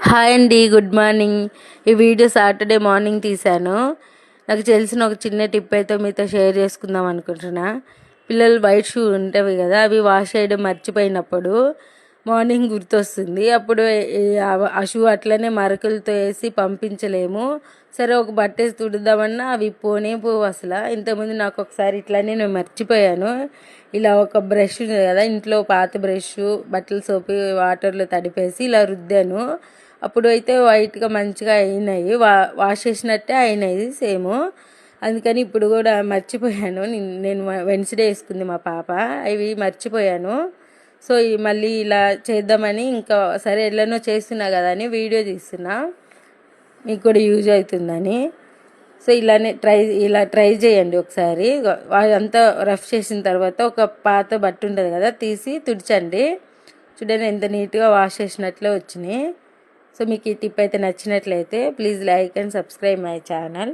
Hi అండి good morning. ఈ video Saturday morning తీశాను. నాకు తెలిసిన ఒక చిన్న టిప్ అయితే మీతో షేర్ చేసుకుందాం అనుకుంటున్నా. పిల్లలు వైట్ షూ ఉంటాయి కదా అవి వాష్ చేయడం మర్చిపోయినప్పుడు మార్నింగ్ గుర్తొస్తుంది. అప్పుడు ఆ- షూ అట్లనే మరకలతో వేసి పంపించలేము. సరే ఒక బట్టేసి తుడుద్దామన్నా అవి పోనే పోవు అసలు. ఇంతకుముందు నాకు ఒకసారి ఇట్లానే నేను మర్చిపోయాను. ఇలా ఒక బ్రష్ ఉంది కదా ఇంట్లో పాత బ్రష్ బట్టల సోపు వాటర్లో తడిపేసి ఇలా రుద్దాను. అప్పుడు అయితే వైట్గా మంచిగా అయినాయి. వా వాష్ చేసినట్టే అయినాయి సేమ్. అందుకని ఇప్పుడు కూడా మర్చిపోయాను. నేను వెన్స్డే వేసుకుంది మా పాప. అవి మర్చిపోయాను. సో మళ్ళీ ఇలా చేద్దామని ఇంకా సరే ఎట్లనో చేస్తున్నా కదా అని వీడియో తీస్తున్నా. మీకు కూడా యూజ్ అవుతుందని. సో ఇలానే ట్రై ఇలా ట్రై చేయండి ఒకసారి. అంతా రఫ్ చేసిన తర్వాత ఒక పాత బట్ట ఉంటుంది కదా తీసి తుడిచండి. చూడండి ఎంత నీట్గా వాష్ చేసినట్లే వచ్చినాయి. సో మీకు ఈ టిప్ అయితే నచ్చినట్లయితే please like and subscribe my channel.